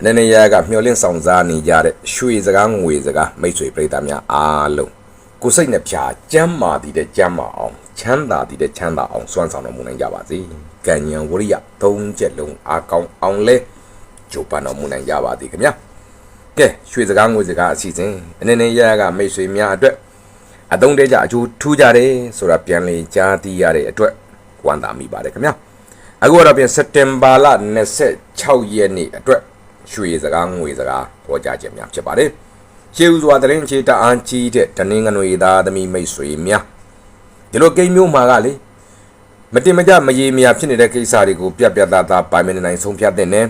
အနေနဲ့ရကမျောလင့်ဆောင်စားနေကြတဲ့ရွှေစကားငွေစကားမိတ်ဆွေပရိသတ်များအားလုံးကိုယ်စိတ်နှပြကျမ်းမာတည်တဲ့ကျမ်းမာအောင်ချမ်းသာတည်တဲ့ချမ်းသာအောင်စွမ်းဆောင်တော်မူနိုင်ကြပါစေ။ကံဉဏ်ဝရိယသုံးချက်လုံးအားကောင်းအောင်လဲကြိုးပမ်းတော်မူနိုင်ကြပါသည်ခင်ဗျာ။ကဲရွှေစကားငွေစကားအစီအစဉ်အနေနဲ့ရကမိတ်ဆွေများအတွက်အသုံးတဲကြအကျိုးထူးကြတယ်ဆိုတာပြန်လည်ကြားသိရတဲ့အတွက်ဝမ်းသာမိပါတယ်ခင်ဗျာ။အခုတော့ပြန်စက်တင်ဘာလ26ရက်နေ့အတွက် ရွှေစကားငွေစကားဟောကြားခြင်းများဖြစ်ပါတယ်။ရှေးဦးစွာတရင်ချေတအားကြီးတဲ့တနင်္ဂနွေသားသမီးမိတ်ဆွေများဒီလိုကိန်းမျိုးမှာကလေမတင်မကြမရေမရာဖြစ်နေတဲ့ကိစ္စတွေကိုပြက်ပြက်သားသားပိုင်မနိုင်ဆုံးဖြတ်တဲ့နဲ့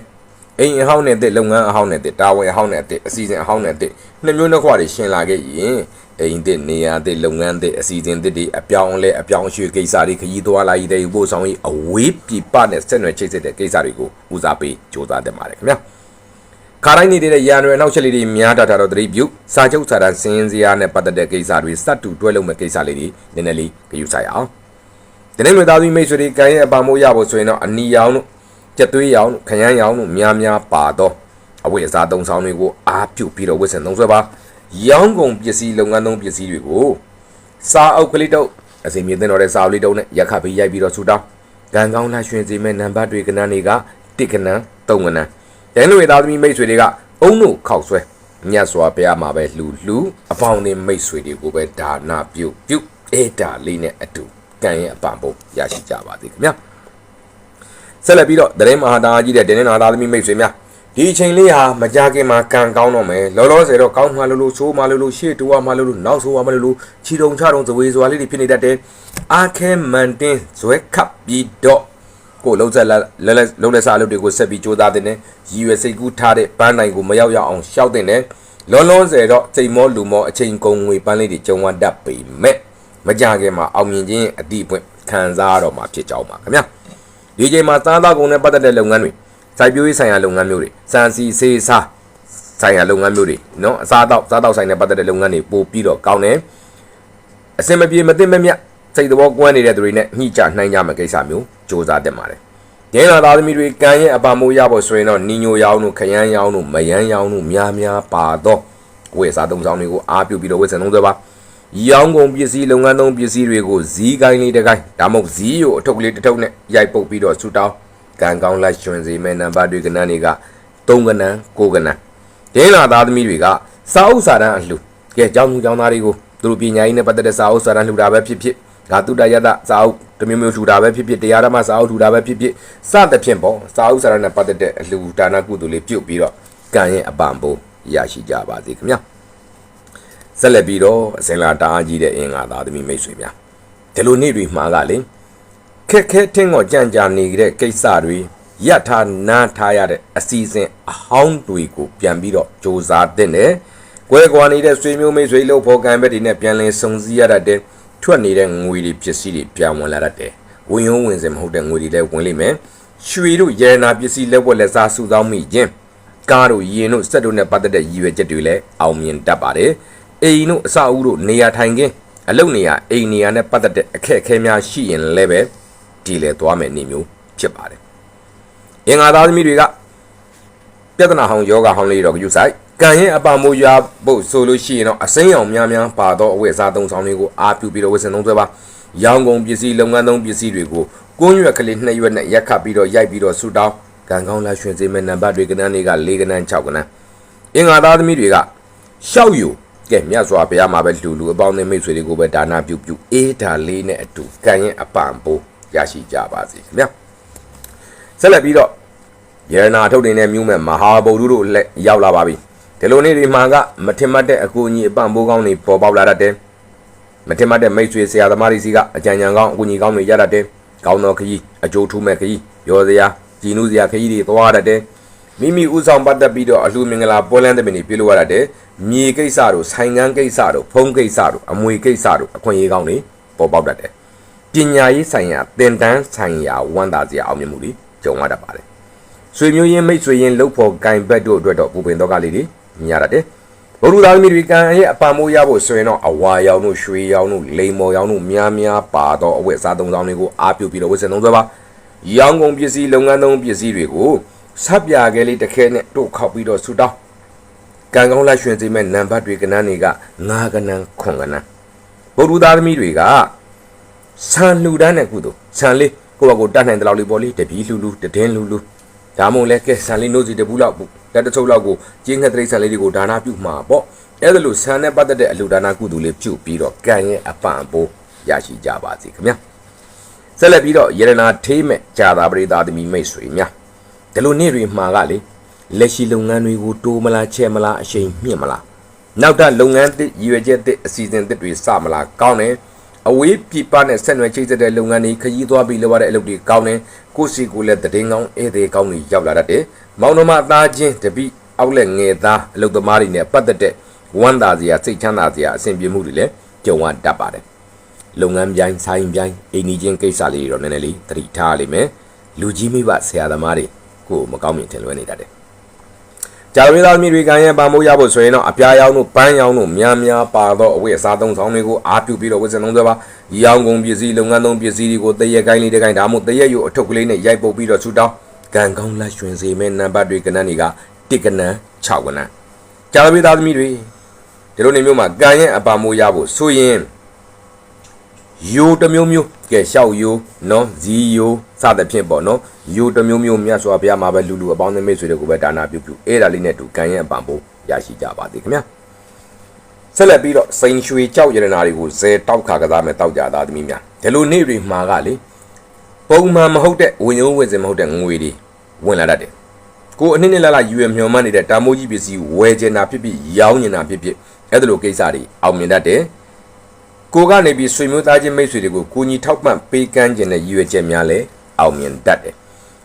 အိမ်အဟောင်းနဲ့တဲ့လုပ်ငန်းအဟောင်းနဲ့တဲ့တာဝန်အဟောင်းနဲ့တဲ့အစီအစဉ်အဟောင်းနဲ့တဲ့နှစ်မျိုးနှစ်ခွတွေရှင်းလာခဲ့ရင်အိမ်တဲ့နေရာတဲ့လုပ်ငန်းတဲ့အစီအစဉ်တဲ့တွေအပြောင်းလဲအပြောင်းအရွှေ့ကိစ္စတွေခရီးသွားလာရေးတဲ့ပို့ဆောင်ရေးအဝေးပြပနဲ့ဆက်နွယ်ချိတ်ဆက်တဲ့ကိစ္စတွေကိုဦးစားပေးစ조사တင်ပါတယ်ခင်ဗျာ ခါတိုင်းနေတဲ့ရန်ရွယ်နောက်ချက်လေးတွေများတာတော့သတိပြုစာချုပ်စာတမ်းစင်းစရာနဲ့ပတ်သက်တဲ့ကိစ္စတွေစတ်တူတွဲလုံးမဲ့ကိစ္စလေးတွေနည်းနည်းလေးကြည့်ဆိုင်အောင်ဒီနေ့မျိုးသားသမီးမိတ်ဆွေတွေကံရဲ့အပမိုးရဖို့ဆိုရင်တော့အနီရောင်တို့ကြက်သွေးရောင်တို့ခရမ်းရောင်တို့များများပါတော့အဝိအစားသုံးဆောင်တွေကိုအားပြုပြီးတော့ဝစ်စင်သုံးဆွဲပါရောင်းကုန်ပစ္စည်းလုပ်ငန်းသုံးပစ္စည်းတွေကိုစားအုပ်ကလေးတုပ်အစီအမြင့်တင်တော်တဲ့စားအုပ်လေးတုပ်နဲ့ရက်ခပ်ပြီးရိုက်ပြီးတော့ဆူတောင်းကံကောင်းလှရွှင်စေမဲ့နံပါတ်တွေကနန်းတွေကတစ်ကနန်းသုံးကနန်း ဒဲလူဝေသားသမီးမိတ်ဆွေတွေကအုံတို့ခောက်ဆွဲမြတ်စွာဘုရားမှာပဲလှူလှူအပေါင်းနဲ့မိတ်ဆွေတွေကိုပဲဒါနာပြုပြုအေးဒါလေးနဲ့အတူကံရဲ့အပံဖို့ရရှိကြပါသေးခင်ဗျာဆက်လက်ပြီးတော့တရင်မဟာတာကြီးတဲ့ဒင်းနာသားသမီးမိတ်ဆွေများဒီအချိန်လေးဟာမကြခင်မှာကံကောင်းတော့မယ်လောလောဆယ်တော့ကောင်းမှလို့လို့ဆိုးမှလို့လို့ရှေ့တူဝမှလို့လို့နောက်ဆိုးမှလို့လို့ခြီတုံချတုံဇဝေဇွာလေးတွေဖြစ်နေတတ်တယ်အာခဲမန်တင်းဇွဲခပ်ပြီးတော့ ကိုလုံးဆက်လက်လက်လုံးလက်စားအလုပ်တွေကိုဆက်ပြီးစူးစမ်းတင်တယ်ရည်ရွယ်စိတ်ကူးထားတဲ့ပန်းနိုင်ကိုမရောက်ရအောင်ရှောက်တင်တယ်လွန်လွန်စေတော့ချိန်မောလူမောအချိန်ကုန်ငွေပန်းလေးတွေကြုံဝတ်တတ်ပေမဲ့မကြခင်မှာအောင်မြင်ခြင်းအတိအပွင့်ခံစားရတော့မှာဖြစ်ကြောင်းပါခင်ဗျာဒီချိန်မှာစားသောက်ကုန်နဲ့ပတ်သက်တဲ့လုပ်ငန်းတွေစိုက်ပျိုးရေးဆိုင်ရာလုပ်ငန်းမျိုးတွေစံစီစေးစားဆိုင်ရာလုပ်ငန်းမျိုးတွေနော်အစားအသောက်စားသောက်ဆိုင်နဲ့ပတ်သက်တဲ့လုပ်ငန်းတွေပိုပြီးတော့ကောင်းတယ်အစင်မပြေမသိမမြတ် စိတ်တော်ကွမ်းနေတဲ့သူတွေနဲ့ညှိကြနှိုင်းကြမယ့်ကိစ္စမျိုးစ조사တက်ပါတယ်ဒင်းလာသားသမီးတွေကံရဲ့အပါမိုးရဖို့ဆိုရင်တော့နီညိုရောင်းတို့ခရမ်းရောင်းတို့မယန်းရောင်းတို့များများပါတော့ဝယ်စားသုံးဆောင်တွေကိုအားပြုပြီးတော့ဝယ်စံသုံးသွဲပါရောင်းကုန်ပစ္စည်းလုပ်ငန်းသုံးပစ္စည်းတွေကိုဇီးကိုင်းလေးတစ်ကိုင်းဒါမှမဟုတ်ဇီးကိုအထုပ်ကလေးတစ်ထုပ်နဲ့ရိုက်ပုတ်ပြီးတော့ဆူတောင်းကံကောင်းလိုက်ရွှင်စေမဲ့နံပါတ်တွေကနန်းတွေက3ကနန်း6ကနန်းဒင်းလာသားသမီးတွေကစာအုပ်စာတမ်းအလှကဲကျောင်းသူကျောင်းသားတွေကိုသူတို့ပညာရေးနဲ့ပတ်သက်တဲ့စာအုပ်စာတမ်းလှူတာပဲဖြစ်ဖြစ် ဂါတုတယတစာအုပ်တမျိုးမျိုးထူတာပဲဖြစ်ဖြစ်တရားဓမ္မစာအုပ်ထူတာပဲဖြစ်ဖြစ်စသဖြင့်ပေါ့စာအုပ်စာရနဲ့ပတ်သက်တဲ့အလှူဒါနကုသိုလ်လေးပြုတ်ပြီးတော့ကံရဲ့အပံပိုးရရှိကြပါစေခင်ဗျာဆက်လက်ပြီးတော့အစင်လာတားကြီးတဲ့အင်္ဂါသားသမီးမိတ်ဆွေများဒီလိုနေ့တွေမှာကလေခက်ခဲထင်းကိုကြံ့ကြာနေတဲ့ကိစ္စတွေရထားနားထားရတဲ့အစီအစဉ်အဟောင်းတွေကိုပြန်ပြီးတော့စ조사တဲ့နဲ့ကွဲကွာနေတဲ့ဆွေမျိုးမိတ်ဆွေလို့ဖော်ကံဘက်တွေနဲ့ပြန်လည်စုံစည်းရတဲ့ ထွက်နေတဲ့ငွေတွေပစ္စည်းတွေပြန်ဝင်လာတတ်တယ်။ဝင်ရုံဝင်စင်မဟုတ်တဲ့ငွေတွေလည်းဝင်လိမ့်မယ်။ရွှေတို့ရတနာပစ္စည်းလက်ဝက်လက်စားစုဆောင်းမိခြင်းကားတို့ရင်တို့စက်တို့နဲ့ပတ်သက်တဲ့ရည်ရွယ်ချက်တွေလည်းအောင်မြင်တတ်ပါတယ်။အိမ်တို့အစအဦးတို့နေရာထိုင်ခင်းအလုပ်နေရာအိမ်နေရာနဲ့ပတ်သက်တဲ့အခက်အခဲများရှိရင်လည်းပဲဒီလေသွားမယ်နေမျိုးဖြစ်ပါတယ်။အင်္ဂါသားသမီးတွေကပြဿနာဟောင်းယောဂဟောင်းလေးတော့ယူဆိုင် ကံရဲ့အပမိုးရဖို့ဆိုလို့ရှိရင်တော့အစိမ်းရောင်များများပါတော့အဝတ်အစားသုံးဆောင်တွေကိုအားပြုပြီးတော့ဝတ်ဆင်သုံးသွဲပါရောင်းကုန်ပစ္စည်းလုပ်ငန်းသုံးပစ္စည်းတွေကိုကွန်းရွက်ကလေးနှစ်ရွက်နဲ့ရက်ခတ်ပြီးတော့ရိုက်ပြီးတော့ဆူတောင်းကံကောင်းလာရွှင်စေမဲ့နံပါတ်တွေကနန်းတွေက၄ကနန်း6ကနန်းအင်္ဂါသားသမီးတွေကရှောက်ယူကဲမြတ်စွာဘုရားမှာပဲလူလူအပေါင်းနဲ့မိတ်ဆွေတွေကိုပဲဒါနာပြုပြုအေးဒါလေးနဲ့အတူကံရဲ့အပံပိုးရရှိကြပါစေခင်ဗျာဆက်လက်ပြီးတော့ရတနာထုတ်တင်တဲ့မြို့မဲ့မဟာဗုဒ္ဓတို့လက်ရောက်လာပါပြီ ဒီလိုနေ့ဒီမှာကမထင်မှတ်တဲ့အကူအညီအပံ့ပိုးကောင်းတွေပေါ်ပေါက်လာတတ်တယ်မထင်မှတ်တဲ့မိတ်ဆွေဆရာသမားတွေစီကအကြံဉာဏ်ကောင်းအကူအညီကောင်းတွေရတတ်တယ်ကောင်းသောခကြီးအကျိုးထူးမဲ့ခကြီးရောစရာကြည်နူးစရာခကြီးတွေသွားတတ်တယ်မိမိဥဆောင်ပတ်သက်ပြီးတော့အလှမင်္ဂလာပွဲလန်းတဲ့ပင်တွေပြုလုပ်ရတတ်တယ်မြေကိစ္စတို့ဆိုင်ငန်းကိစ္စတို့ဖုံးကိစ္စတို့အမွေကိစ္စတို့အခွင့်အရေးကောင်းတွေပေါ်ပေါက်တတ်တယ်ပညာရေးဆိုင်ရာသင်တန်းဆိုင်ရာဝန်တာစရာအောင်မြင်မှုတွေကြုံရတတ်ပါတယ်ဆွေမျိုးရင်းမိတ်ဆွေရင်းလှုပ်ဖို့ဂိုင်ဘက်တို့အတွက်တော့ပူပင်တော့ကလေးတွေ မြင်ရတတ်တယ်ဘုရုသားသမီးတွေကံရဲ့အပံမိုးရဖို့ဆိုရင်တော့အဝါရောင်တို့ရွှေရောင်တို့လိမ်မော်ရောင်တို့များများပါတော့အဝတ်အစားသုံးဆောင်တွေကိုအားပြုပြီးတော့ဝတ်ဆင်သုံးစွဲပါရောင်းကုန်ပစ္စည်းလုပ်ငန်းသုံးပစ္စည်းတွေကိုဆပ်ပြာခဲလေးတစ်ခဲနဲ့တို့ခောက်ပြီးတော့ဆူတောင်းကံကောင်းလက်ရွှင်စေမဲ့နံပါတ်တွေကနန်းတွေကငါးကနန်းခွန်ကနန်းဗုဒ္ဓသားသမီးတွေကဆန်လှူဒန်းတဲ့ကုသိုလ်ဆန်လေးကိုယ့်ဘကိုတတ်နိုင်တဲ့လောက်လေးပေါ့လေတပီးလှူလှူတည်င်းလှူလှူ ဒါမှမဟုတ်လဲကဲဆန်လေးနိုးစီတပူးလောက်တက်တချို့လောက်ကိုကျင်းခက်တိရစ္ဆာန်လေးတွေကိုဒါနာပြုမှာပေါ့အဲ့ဒါလို့ဆန်နဲ့ပတ်သက်တဲ့အလှူဒါနာကုသိုလ်လေးပြုပြီးတော့ကံရဲ့အပံ့အပိုးရရှိကြပါစေခင်ဗျာဆက်လက်ပြီးတော့ယရနာထေးမဲ့ဂျာတာပရိသတ်သမီးမိတ်ဆွေများဒီလိုနေ့တွေမှာကလေလက်ရှိလုပ်ငန်းတွေကိုတိုးမလားချဲ့မလားအရှိန်မြင့်မလားနောက်ထပ်လုပ်ငန်းသစ်ရည်ရွယ်ချက်သစ်အစီအစဉ်သစ်တွေစမလားကောင်းတယ် အဝေးပြပနဲ့ဆက်နွယ်ချိတ်ဆက်တဲ့လုပ်ငန်းတွေခရီးသွားပြီးလုပ်ရတဲ့အလုပ်တွေကောင်းတယ်ကိုယ့်စီကိုယ်လည်းတည်င်းကောင်းဧည့်သည်ကောင်းတွေရောက်လာတတ်တယ်မောင်နှမသားချင်းတပိအောက်လက်ငယ်သားအလုပ်သမားတွေနဲ့ပတ်သက်တဲ့ဝမ်းသာစရာစိတ်ချမ်းသာစရာအဆင်ပြေမှုတွေလည်းကြုံရတတ်ပါတယ်လုပ်ငန်းပြိုင်ဆိုင်ပြိုင်အိမ်နီးချင်းကိစ္စလေးတွေတော့နည်းနည်းလေးသတိထားရလိမ့်မယ်လူကြီးမိဘဆရာသမားတွေကိုယ်မကောင်းမြင်ထင်လွဲနေတတ်တယ် ကြာရင်းသားသမီးတွေကံရဲ့ပံမိုးရဖို့ဆိုရင်တော့အပြားရောင်းတို့ပန်းရောင်းတို့များများပါတော့အဝိအစားသုံးဆောင်တွေကိုအားပြုပြီးတော့ဝစ်စင်သုံးသွဲပါရောင်းကုန်ပစ္စည်းလုပ်ငန်းသုံးပစ္စည်းတွေကိုတရက်ကိုင်းလေးတစ်ကိုင်းဒါမှမဟုတ်တရက်ယူအထုပ်ကလေးနဲ့ရိုက်ပုတ်ပြီးတော့ဆူတောင်းကံကောင်းလက်ရွှင်စေမဲ့နံပါတ်တွေကနန်းတွေကတစ်ကနန်း6ကနန်းကြာရင်းသားသမီးတွေဒီလိုနေမျိုးမှာကံရဲ့အပံမိုးရဖို့ဆိုရင်ယိုတစ်မျိုးမျိုး ကဲရှောက်ယိုနော်ဇီယိုစသဖြင့်ပေါ့နော်ယိုတစ်မျိုးမျိုးမြတ်စွာဘုရားမှာပဲလူလူအပေါင်းအသင်းမိတ်ဆွေတွေကိုပဲဒါနာပြုပြုအဲ့ဒါလေးနဲ့တူကံရဲ့အပံဖို့ရရှိကြပါသေးခင်ဗျာဆက်လက်ပြီးတော့စိန်ရွှေကြောက်ရတနာတွေကိုဇဲတောက်ခါကစားမဲ့တောက်ကြသားသမီးများဒီလိုနေ့တွေမှာကလေပုံမှန်မဟုတ်တဲ့ဝင်ရုံးဝင်စင်မဟုတ်တဲ့ငွေတွေဝင်လာတတ်တယ်ကိုအနည်းနဲ့လာလာယူရမျောမှန်းနေတဲ့တာမိုးကြီးပစ္စည်းဝယ်ကျင်တာဖြစ်ဖြစ်ရောင်းနေတာဖြစ်ဖြစ်အဲ့ဒါလိုကိစ္စတွေအောင်မြင်တတ်တယ် ကိုကနေပြီးဆွေမျိုးသားချင်းမိတ်ဆွေတွေကိုကိုကြီးထောက်ပံ့ပေးကမ်းခြင်းနဲ့ရည်ရွယ်ချက်များလဲအောင်မြင်တတ်တယ်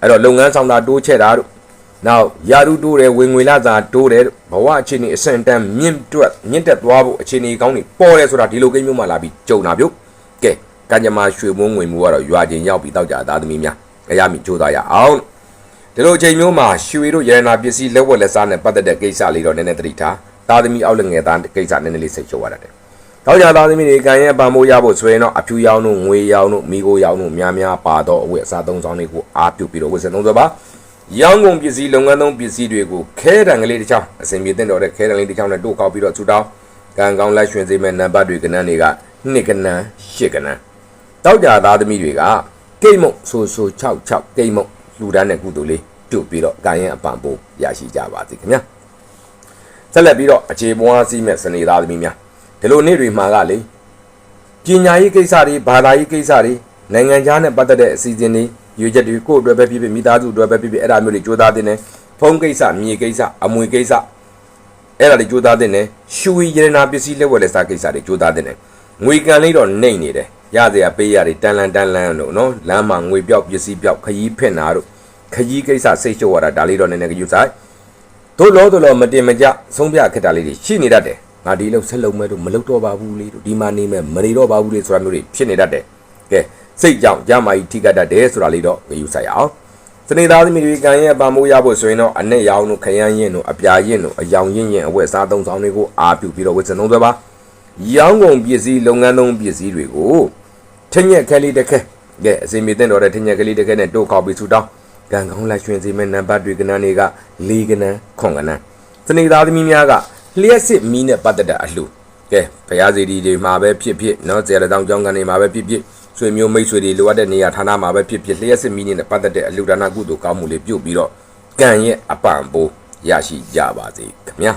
အဲ့တော့လုပ်ငန်းဆောင်တာတိုးချဲ့တာတို့နောက်ယာရုတိုးတယ်ဝင်ငွေလာစာတိုးတယ်ဘဝအခြေအနေအဆင့်တန်းမြင့်တွက်မြင့်တက်သွားဖို့အခြေအနေကောင်းတွေပေါ်တယ်ဆိုတာဒီလိုကိန်းမျိုးမှလာပြီးကြုံတာပြုတ်ကဲကံကြမ္မာရွှေမုံငွေမူကတော့ရွာချင်းရောက်ပြီးတောက်ကြသားသမီးများအရမီကြိုးစားရအောင်ဒီလိုအချိန်မျိုးမှာရွှေတို့ရတနာပစ္စည်းလက်ဝက်လက်စားနဲ့ပတ်သက်တဲ့ကိစ္စလေးတော့နည်းနည်းသတိထားသားသမီးအောက်လက်ငယ်သားကိစ္စနည်းနည်းလေးစိတ်ချရတတ်တယ် တောက်ကြသားသမီးတွေကံရဲ့ပံမိုးရဖို့ဆိုရင်တော့အဖြူရောင်တို့ငွေရောင်တို့မိโกရောင်တို့များများပါတော့အဝတ်အစားသုံးဆောင်တွေကိုအားပြုပြီးတော့ဝတ်ဆင်သုံးစွဲပါရောင်းကုန်ပစ္စည်းလုပ်ငန်းသုံးပစ္စည်းတွေကိုခဲတံကလေးတစ်ချောင်းအစင်ပြေတဲ့တော့တဲ့ခဲတံလေးတစ်ချောင်းနဲ့တို့ကောက်ပြီးတော့ဆူတောင်းကံကောင်းလက်ရွှင်စေမဲ့နံပါတ်တွေကနန်းတွေကနှစ်ကနန်းရှစ်ကနန်းတောက်ကြသားသမီးတွေကကိတ်မုတ်ဆိုဆို66ကိတ်မုတ်လူဒန်းတဲ့ကုသိုလ်လေးပြုတ်ပြီးတော့ကံရဲ့အပံပိုးရရှိကြပါစေခင်ဗျာဆက်လက်ပြီးတော့အခြေပွားစီးမဲ့စနေသားသမီးများ ဒီလိုနေ့တွေမှာကလေပညာရေးကိစ္စတွေဘာသာရေးကိစ္စတွေနိုင်ငံခြားနဲ့ပတ်သက်တဲ့အစီအစဉ်တွေရွေချက်တွေကိုယ့်အတွက်ပဲဖြစ်ဖြစ်မိသားစုအတွက်ပဲဖြစ်ဖြစ်အဲ့ဒါမျိုးတွေကြိုးစားတင်တယ်ဖုန်းကိစ္စမြေကိစ္စအမွေကိစ္စအဲ့ဒါတွေကြိုးစားတင်တယ်ရှူရီရတနာပစ္စည်းလက်ဝယ်လက်စားကိစ္စတွေကြိုးစားတင်တယ်ငွေကန်လေးတော့နှိမ့်နေတယ်ရစရာပေးရတယ်တန်လန်တန်လန်တို့နော်လမ်းမှာငွေပြောက်ပစ္စည်းပြောက်ခရီးဖင်တာတို့ခရီးကိစ္စစိတ်ရှုပ်ရတာဒါလေးတော့နည်းနည်းကြည့်စားတို့လို့တို့လို့မတင်မကြဆုံးဖြတ်ခက်တာလေးတွေရှိနေတတ်တယ် ငါဒီလောက်ဆက်လုံးမဲ့တို့မလုပ်တော့ပါဘူးလေတို့ဒီမှာနေမဲ့မနေတော့ပါဘူးလေဆိုတာမျိုးတွေဖြစ်နေတတ်တယ်ကဲစိတ်ကြောင့်ကြမာကြီးထိကတ်တတ်တယ်ဆိုတာလေးတော့ငယူဆိုင်အောင်စနေသားသမီးတွေကံရဲ့ပါမိုးရဖို့ဆိုရင်တော့အနဲ့ရောင်တို့ခရမ်းရင်တို့အပြာရင်တို့အယောင်ရင်ရင်အဝတ်စားသုံးဆောင်တွေကိုအားပြုပြီးတော့ဝတ်စံသုံးသွဲပါရောင်းကုန်ပစ္စည်းလုပ်ငန်းသုံးပစ္စည်းတွေကိုထညက်ခဲလေးတစ်ခဲကဲအစီအမီတင်တော်တဲ့ထညက်ကလေးတစ်ခဲနဲ့တို့ခောက်ပြီးဆူတောင်းကံကောင်းလက်ရွှင်စေမဲ့နံပါတ်တွေကနန်းတွေက၄ကနန်းခွန်ကနန်းစနေသားသမီးများက လျှက်စစ်မီးနဲ့ပတ်သက်တဲ့အလှကဲဘုရားစီဒီတွေမှာပဲဖြစ်ဖြစ်เนาะဇေယျတောင်ကျောင်းကနေမှာပဲဖြစ်ဖြစ်ဆွေမျိုးမိတ်ဆွေတွေလိုအပ်တဲ့နေရာဌာနမှာပဲဖြစ်ဖြစ်လျှက်စစ်မီးနဲ့ပတ်သက်တဲ့အလှဒါနကုသိုလ်ကောင်းမှုလေးပြုတ်ပြီးတော့ကံရဲ့အပံပိုးရရှိကြပါစေခင်ဗျာ